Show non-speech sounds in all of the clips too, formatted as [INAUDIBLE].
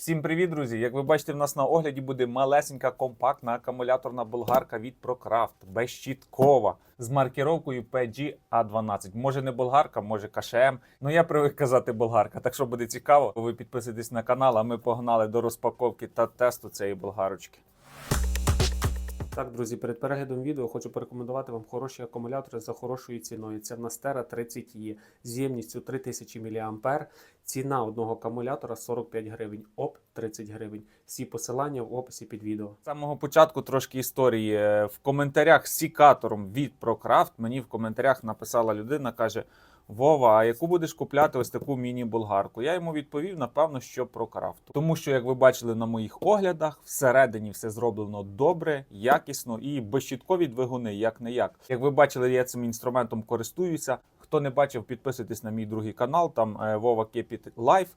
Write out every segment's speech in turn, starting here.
Всім привіт, друзі! Як ви бачите, в нас на огляді буде малесенька компактна акумуляторна болгарка від ProCraft, безщіткова, з маркіровкою PG A12. Може не болгарка, може КШМ. Ну я привик казати болгарка. Так що буде цікаво, ви підписуйтесь на канал, а ми погнали до розпаковки та тесту цієї болгарочки. Так, друзі, перед переглядом відео хочу порекомендувати вам хороші акумулятори за хорошою ціною. Це в нас Terra 30E з ємністю 3000 мА. Ціна одного акумулятора 45 гривень, ОП 30 гривень. Всі посилання в описі під відео. З самого початку трошки історії. Е, В коментарях з сікатором від ProCraft мені в коментарях написала людина, каже: Вова, а яку будеш купляти ось таку міні-болгарку? Я йому відповів, напевно, що про крафту. Тому що, як ви бачили на моїх оглядах, всередині все зроблено добре, якісно і безщіткові двигуни, як не як. Як ви бачили, я цим інструментом користуюся. Хто не бачив, підписуйтесь на мій другий канал, там е, Вова Кепіт Life.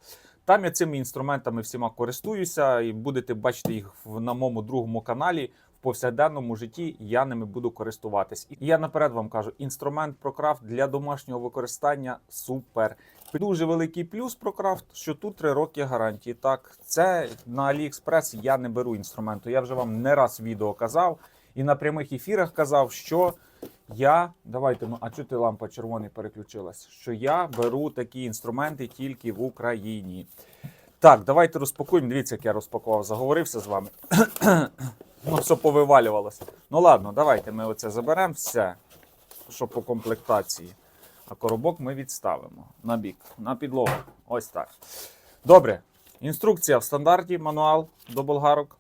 Там я цими інструментами всіма користуюся, і будете бачити їх на моєму другому каналі. В повсякденному житті я ними буду користуватись. І я наперед вам кажу: інструмент ProCraft для домашнього використання супер. Дуже великий плюс ProCraft, що тут 3 роки гарантії. Так, це на AliExpress я не беру інструменту. Я вже вам не раз відео казав і на прямих ефірах казав, що я давайте ну а чого ти лампа червоний переключилась? Що я беру такі інструменти тільки в Україні. Так, давайте розпакуємо. Дивіться, як я розпакував. Заговорився з вами. [CLEARS THROAT] ну, все повивалювалося. Ну ладно, давайте ми оце заберемо все, що по комплектації. А коробок ми відставимо на бік, на підлогу. Ось так. Добре. Інструкція в стандарті, мануал до болгарок.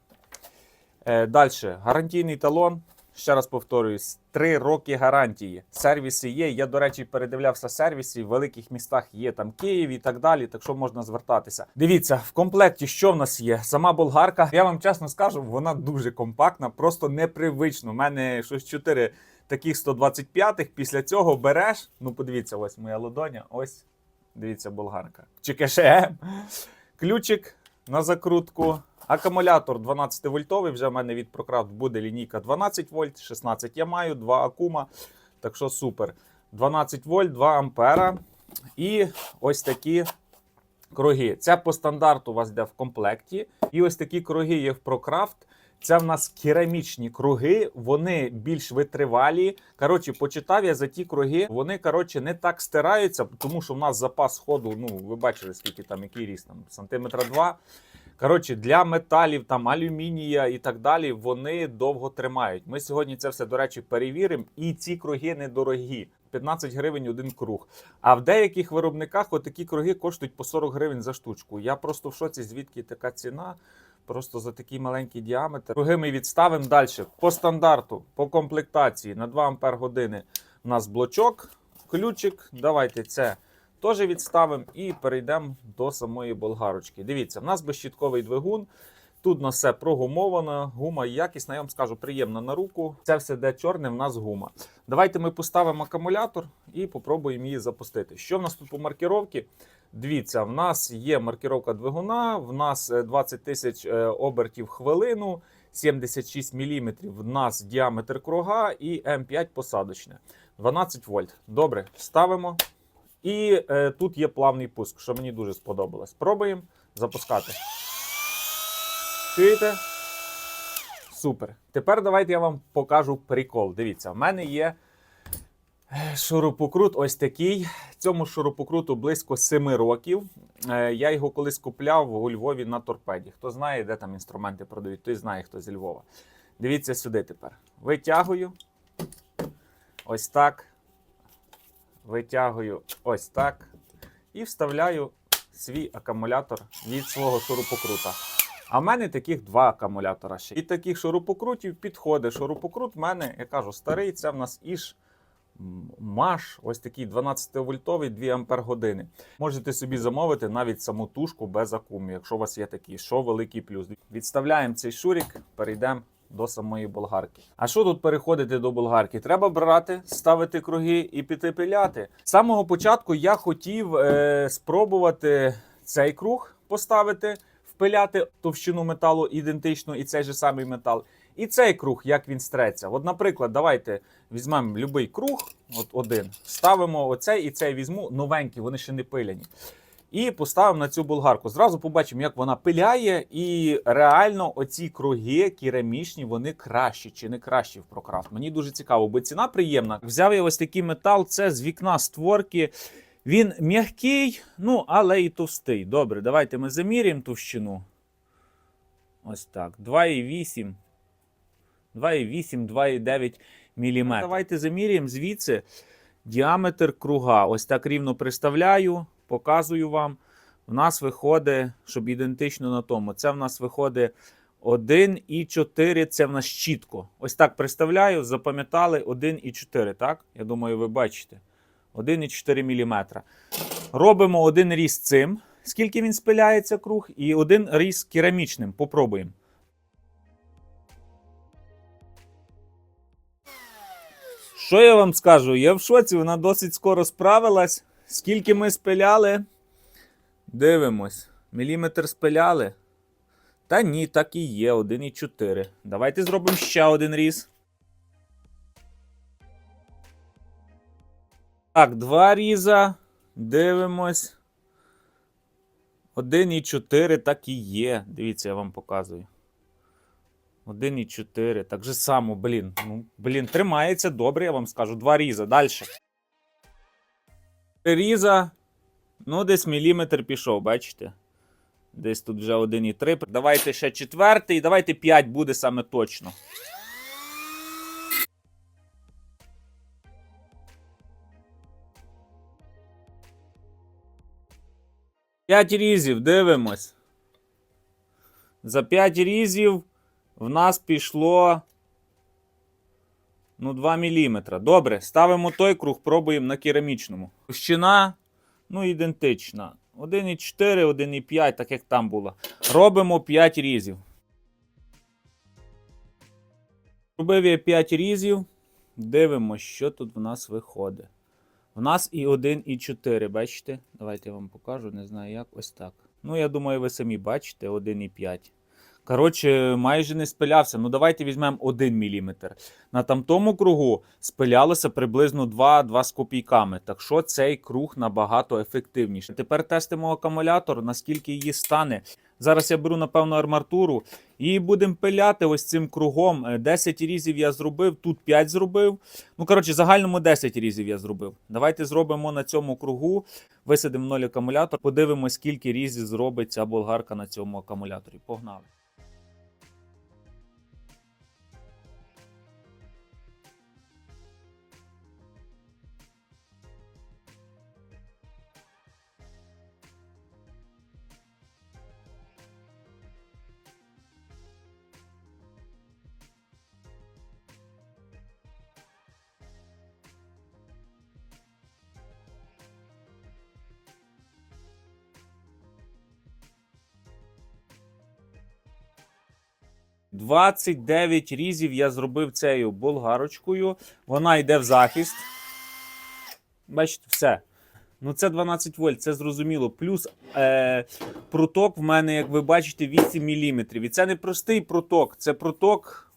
Е, Далі, гарантійний талон. Ще раз повторююсь, 3 роки гарантії. Сервіси є. Я, до речі, передивлявся сервіси. В великих містах є там Київ і так далі. Так що можна звертатися. Дивіться, в комплекті що в нас є? Сама болгарка. Я вам чесно скажу, вона дуже компактна, просто непривично. У мене щось 4 таких 125-х. Після цього береш. Ну, подивіться, ось моя ладоня. Ось дивіться, болгарка. Чи КШМ. Ключик на закрутку. Акумулятор 12 вольтовий. Вже в мене від ProCraft буде лінійка 12 вольт, 16 я маю, 2 акума. Так що супер. 12 вольт, 2 ампера. І ось такі круги. Це по стандарту у вас йде в комплекті. І ось такі круги є в ProCraft. Це в нас керамічні круги, вони більш витривалі. Коротше, почитав я за ті круги. Вони коротше не так стираються, тому що в нас запас ходу. Ну, ви бачили, скільки там який ріст, там сантиметра два. Коротше, для металів, там алюмінія і так далі, вони довго тримають. Ми сьогодні це все, до речі, перевіримо. І ці круги недорогі. 15 гривень один круг. А в деяких виробниках отакі круги коштують по 40 гривень за штучку. Я просто в шоці, звідки така ціна. Просто за такий маленький діаметр. Круги ми відставимо далі. По стандарту, по комплектації на 2 Ампер години у нас блочок, ключик. Давайте це теж відставимо і перейдемо до самої болгарочки. Дивіться, в нас безщітковий двигун. Тут на все прогумовано, гума якісна, я вам скажу, приємна на руку. Це все де чорне, в нас гума. Давайте ми поставимо акумулятор і попробуємо її запустити. Що в нас тут по маркіровці? Дивіться, в нас є маркіровка двигуна, в нас е, 20 тисяч е, обертів хвилину, 76 мм в нас діаметр круга і М5 посадочне. 12 вольт. Добре, ставимо. І е, тут є плавний пуск, що мені дуже сподобалось. Пробуємо запускати. Чуєте? Супер. Тепер давайте я вам покажу прикол. Дивіться, в мене є е, шурупокрут ось такий. Цьому шурупокруту близько 7 років. Е, Я його колись купляв у Львові на торпеді. Хто знає, де там інструменти продають, той знає, хто зі Львова. Дивіться сюди тепер. Витягую. Ось так. Витягую ось так. І вставляю свій акумулятор від свого шурупокрута. А в мене таких два акумулятора ще. І таких шурупокрутів підходить. Шурупокрут в мене, я кажу, старий, це в нас іж Маш, ось такий 12-вольтовий 2 ампер години. Можете собі замовити навіть саму тушку без акуму, якщо у вас є такі, що великий плюс. Відставляємо цей шурік, перейдемо до самої болгарки. А що тут переходити до болгарки? Треба брати, ставити круги і піти пиляти. З самого початку я хотів е, спробувати цей круг поставити, впиляти товщину металу ідентично і цей же самий метал. І цей круг, як він стреться. От, наприклад, давайте візьмемо будь-який круг, от один, ставимо оцей і цей візьму новенькі, вони ще не пиляні. І поставимо на цю болгарку. Зразу побачимо, як вона пиляє, і реально оці круги керамічні, вони кращі чи не кращі в прокрафт. Мені дуже цікаво, бо ціна приємна. Взяв я ось такий метал, це з вікна створки. Він м'який, ну але і товстий. Добре, давайте ми заміряємо товщину. Ось так. 2,8. 2,8, 2,9 мм. Давайте заміряємо звідси діаметр круга. Ось так рівно приставляю, показую вам. В нас виходить, щоб ідентично на тому, це в нас виходить 1,4, це в нас чітко. Ось так приставляю, запам'ятали 1,4, так? Я думаю, ви бачите. 1,4 мм. Робимо один різ цим, скільки він спиляється круг, і один різ керамічним. Попробуємо. Що я вам скажу? Я в шоці, вона досить скоро справилась. Скільки ми спиляли? Дивимось. Міліметр спиляли. Та ні, так і є, 1,4. Давайте зробимо ще один різ. Так, два різа. Дивимось. 1,4 так і є. Дивіться, я вам показую. 1,4. Так же само, блін. Ну, блін, тримається добре, я вам скажу. Два різа. Далі. Три різа. Ну, десь міліметр пішов, бачите? Десь тут вже 1,3. Давайте ще четвертий. Давайте 5 буде саме точно. П'ять різів, дивимось. За 5 різів в нас пішло. Ну, 2 мм. Добре, ставимо той круг, пробуємо на керамічному. Товщина, ну, ідентична. 1,4, 1,5, так як там було. Робимо 5 різів. Робив я 5 різів. Дивимося, що тут в нас виходить. У нас і 1, і 4, бачите? Давайте я вам покажу, не знаю як. Ось так. Ну, я думаю, ви самі бачите, 1 і 5. Коротше, майже не спилявся. Ну, давайте візьмемо 1 мм. На тамтому кругу спилялося приблизно 2, 2 з копійками. Так що цей круг набагато ефективніший. Тепер тестимо акумулятор, наскільки її стане. Зараз я беру, напевно, арматуру і будемо пиляти ось цим кругом. Е, 10 різів я зробив, тут 5 зробив. Ну, коротше, загальному 10 різів я зробив. Давайте зробимо на цьому кругу, висадимо в ноль акумулятор, подивимось, скільки різів зробить ця болгарка на цьому акумуляторі. Погнали. – 29 різів я зробив цією болгарочкою. Вона йде в захист. Бачите, все. Ну, це 12 вольт, це зрозуміло. Плюс е, проток в мене, як ви бачите, 8 мм. І це не простий проток, це проток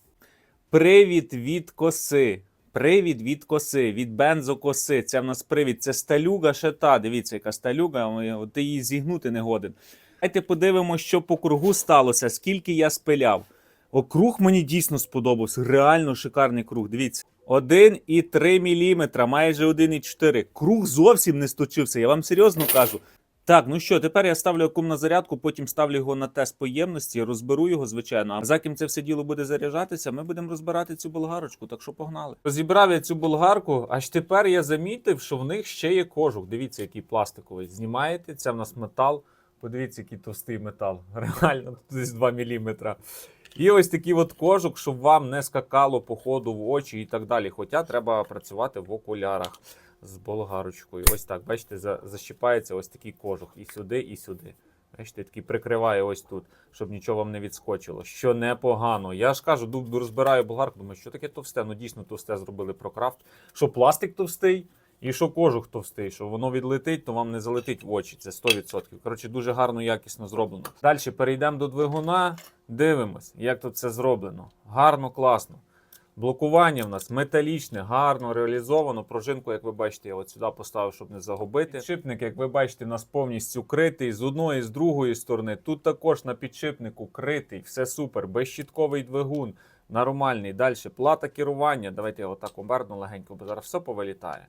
привід від коси. Привід від коси, від бензокоси. Це в нас привід. Це сталюга ще та. Дивіться, яка сталюга, ти її зігнути не годен. Давайте подивимося, що по кругу сталося, скільки я спиляв. О, круг мені дійсно сподобався. Реально шикарний круг. Дивіться. 1,3 мм, майже 1,4. Круг зовсім не сточився, я вам серйозно кажу. Так, ну що, тепер я ставлю акум на зарядку, потім ставлю його на тест поємності, розберу його, звичайно. А за ким це все діло буде заряджатися, ми будемо розбирати цю болгарочку, так що погнали. Розібрав я цю болгарку, аж тепер я замітив, що в них ще є кожух. Дивіться, який пластиковий. Знімаєте, це в нас метал. Подивіться, який товстий метал. [LAUGHS] Реально, тут десь 2 мм. І ось такий от кожух, щоб вам не скакало по ходу в очі і так далі. Хоча треба працювати в окулярах з болгарочкою. Ось так, бачите, за- защіпається ось такий кожух. І сюди, і сюди. Бачите, такий прикриває ось тут, щоб нічого вам не відскочило. Що непогано. Я ж кажу, ду- розбираю болгарку, думаю, що таке товсте? Ну дійсно товсте зробили про крафт. Що пластик товстий, і що кожух товстий, що воно відлетить, то вам не залетить в очі. Це 100%. Коротше, дуже гарно, якісно зроблено. Далі перейдемо до двигуна, дивимось, як тут це зроблено. Гарно, класно. Блокування в нас металічне, гарно реалізовано. Пружинку, як ви бачите, я от сюди поставив, щоб не загубити. Підшипник, як ви бачите, у нас повністю критий з одної, з другої сторони. Тут також на підшипнику критий, все супер, безщітковий двигун, нормальний. Далі плата керування. Давайте я отак оберну легенько, бо зараз все повилітає.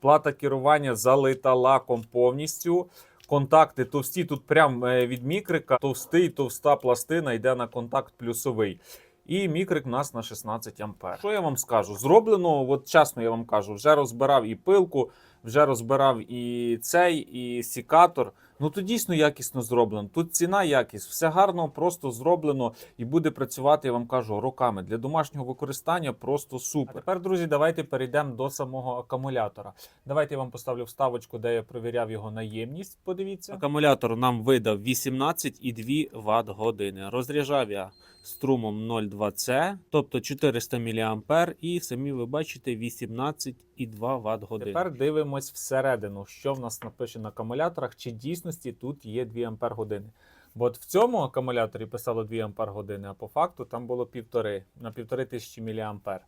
Плата керування залита лаком повністю. Контакти товсті, тут прям е, від мікрика товстий, товста пластина йде на контакт плюсовий. І мікрик у нас на 16 ампер. Що я вам скажу? Зроблено, от чесно я вам кажу, вже розбирав і пилку, вже розбирав і цей, і сікатор. Ну тут дійсно якісно зроблено. Тут ціна, якість, все гарно, просто зроблено і буде працювати, я вам кажу, роками. Для домашнього використання просто супер. А тепер, друзі, давайте перейдемо до самого акумулятора. Давайте я вам поставлю вставочку, де я перевіряв його наємність. Подивіться. Акумулятор нам видав 18,2 Вт години. Розряджав я струмом 0,2C, тобто 400 мА, і самі ви бачите 18,2 Вт години. Тепер дивимось всередину, що в нас напише на акумуляторах, чи дійсності тут є 2 Ампер години. Бо от в цьому акумуляторі писало 2 Ампер години, а по факту там було півтори на півтори тисячі мА.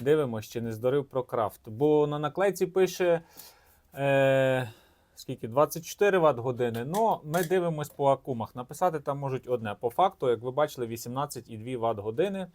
Дивимось, чи не здорив про крафт. Бо на наклейці пише. Е, скільки 24 Вт години. Ну, ми дивимось по акумах. Написати там можуть одне. По факту, як ви бачили, 18,2 Вт години.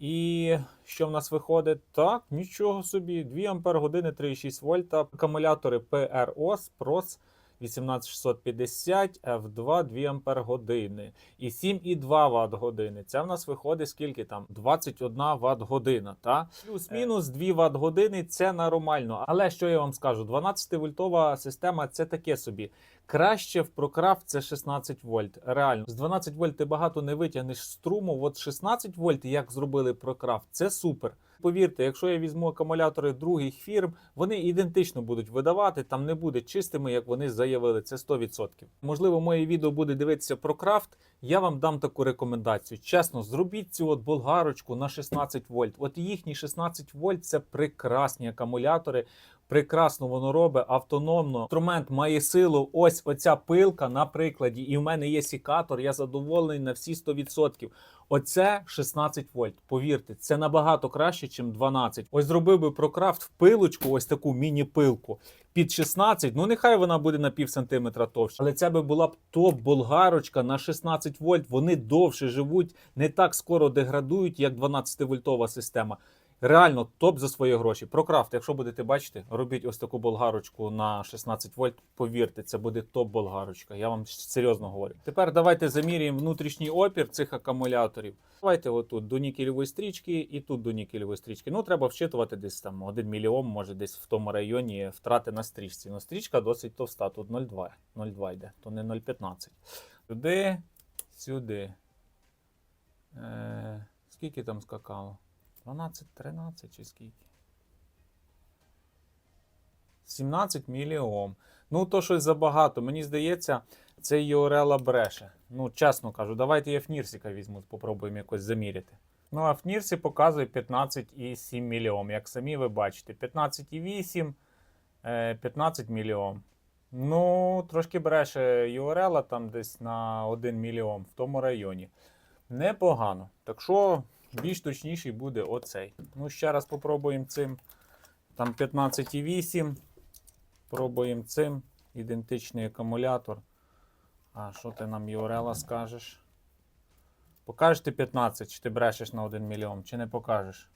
І що в нас виходить? Так, нічого собі. 2 Ампер години 3,6 вольта. Акумулятори PROS PROS 18650 F2 2 Ампер години. І 7,2 Вт години. Це в нас виходить скільки там? 21 Вт година. Та? Плюс-мінус 2 Вт години це нормально. Але що я вам скажу? 12 вольтова система це таке собі. Краще в прокрафт це 16 вольт. Реально, з 12 вольт ти багато не витягнеш струму. От 16 вольт, як зробили прокрафт, це супер. Повірте, якщо я візьму акумулятори других фірм, вони ідентично будуть видавати, там не буде чистими, як вони заявили. Це 100%. Можливо, моє відео буде дивитися про крафт. Я вам дам таку рекомендацію. Чесно, зробіть цю от болгарочку на 16 вольт. От їхні 16 вольт це прекрасні акумулятори. Прекрасно воно робить автономно. Інструмент має силу. Ось оця пилка на прикладі. І в мене є сікатор. Я задоволений на всі 100%. Оце 16 вольт. Повірте, це набагато краще, ніж 12. Ось зробив би прокрафт в пилочку, ось таку міні-пилку під 16. Ну нехай вона буде на пів сантиметра товща. Але це би була б топ-болгарочка на 16 вольт. Вони довше живуть, не так скоро деградують, як 12-вольтова система. Реально топ за свої гроші. Прокрафт, якщо будете бачити, робіть ось таку болгарочку на 16 вольт. Повірте, це буде топ болгарочка. Я вам серйозно говорю. Тепер давайте заміряємо внутрішній опір цих акумуляторів. Давайте отут до нікелевої стрічки і тут до нікелевої стрічки. Ну, треба вчитувати десь там 1 мільйон, може десь в тому районі втрати на стрічці. Ну, стрічка досить товста, тут 0,2. 0,2 йде, то не 0,15. Сюди, сюди. Е, скільки там скакало? 12, 13 чи скільки? 17 міліом. Ну, то щось забагато. Мені здається, це Йорела бреше. Ну, чесно кажу, давайте я Фнірсіка візьму, попробуємо якось заміряти. Ну, а Фнірсі показує 15,7 мільйом. Як самі ви бачите, 15,8, е, 15 мільйом. Ну, трошки бреше Юрела там десь на 1 мільйон в тому районі. Непогано. Так що більш точніший буде оцей. Ну, ще раз попробуємо цим. Там 15,8. Пробуємо цим. Ідентичний акумулятор. А що ти нам, Юрела, скажеш? Покажеш ти 15, чи ти брешеш на 1 мільйон, чи не покажеш?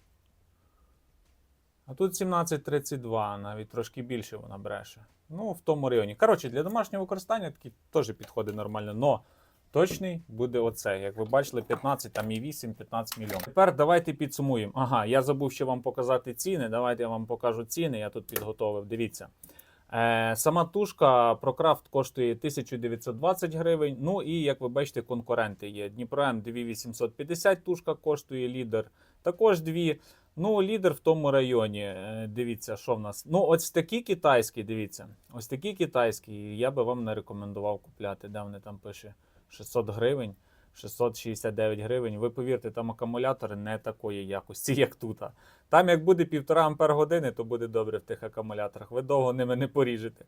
А тут 17,32, навіть трошки більше вона бреше. Ну, в тому районі. Коротше, для домашнього використання такий теж підходить нормально. Но точний буде оце. Як ви бачили, 15, там і 8, 15 мільйонів. Тепер давайте підсумуємо. Ага, я забув ще вам показати ціни. Давайте я вам покажу ціни. Я тут підготовив. Дивіться. Е, сама тушка ProCraft коштує 1920 гривень. Ну і як ви бачите, конкуренти є. Дніпро М 2850 тушка коштує лідер. Також дві. Ну, лідер в тому районі. Е, Дивіться, що в нас. Ну, ось такі китайські, дивіться. Ось такі китайські. Я би вам не рекомендував купляти. Де вони там пише 600 гривень, 669 гривень. Ви повірте, там акумулятори не такої якості, як тут. Там, як буде 1,5 ампер години, то буде добре в тих акумуляторах. Ви довго ними не поріжете.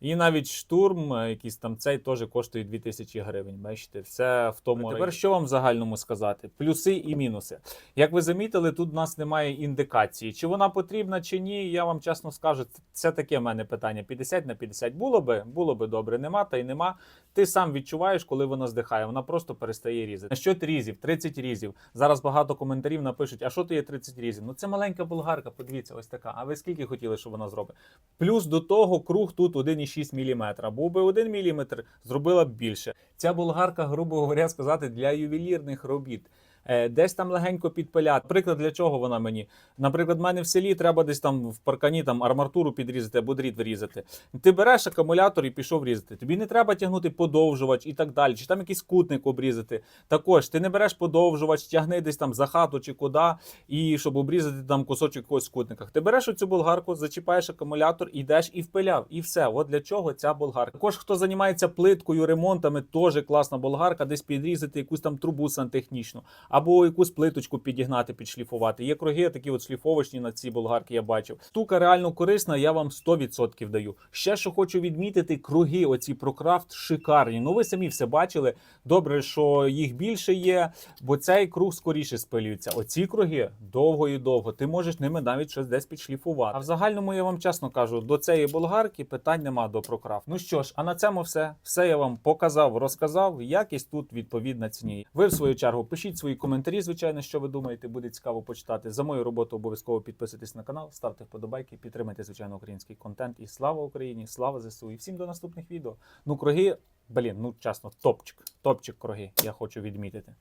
І навіть штурм, е, якийсь там цей теж коштує 2000 гривень. Бачите, все в тому. А тепер що вам в загальному сказати? Плюси і мінуси. Як ви замітили, тут у нас немає індикації. Чи вона потрібна, чи ні. Я вам чесно скажу, це таке в мене питання. 50 на 50 було би, було би добре. Нема та й нема. Ти сам відчуваєш, коли вона здихає. Вона просто перестає різати. Насчет різів, 30 різів. Зараз багато коментарів напишуть: а що то є 30 різів? Ну це маленька болгарка, подивіться, ось така. А ви скільки хотіли, щоб вона зробить? Плюс до того круг тут 1,6 мм. Був би 1 мм, зробила б більше. Ця болгарка, грубо говоря, сказати, для ювелірних робіт. Е, Десь там легенько підпиляти. Приклад для чого вона мені? Наприклад, в мене в селі треба десь там в паркані там арматуру підрізати або дріт врізати. Ти береш акумулятор і пішов різати. Тобі не треба тягнути подовжувач і так далі, чи там якийсь кутник обрізати. Також ти не береш подовжувач, тягни десь там за хату чи куди, і щоб обрізати там кусочок якогось в кутниках. Ти береш оцю болгарку, зачіпаєш акумулятор, йдеш і впиляв. І все. От для чого ця болгарка. Також хто займається плиткою, ремонтами, теж класна болгарка, десь підрізати якусь там трубу сантехнічну, або якусь плиточку підігнати, підшліфувати. Є круги, такі от шліфовочні на ці болгарки я бачив. Штука реально корисна, я вам 100% даю. Ще що хочу відмітити, круги, оці прокрафт шикарні. Ну ви самі все бачили. Добре, що їх більше є, бо цей круг скоріше спилюється. Оці круги довго і довго. Ти можеш ними навіть щось десь підшліфувати. А в загальному я вам чесно кажу, до цієї болгарки питань нема до прокрафт. Ну що ж, а на цьому все. Все я вам показав, розказав. Якість тут відповідна ціні. Ви в свою чергу пишіть свої коментарі, звичайно, що ви думаєте, буде цікаво почитати. За мою роботу обов'язково підписуйтесь на канал, ставте вподобайки, підтримайте звичайно український контент. І слава Україні, слава ЗСУ! І всім до наступних відео. Ну, круги, блін, ну чесно, топчик, топчик круги. Я хочу відмітити.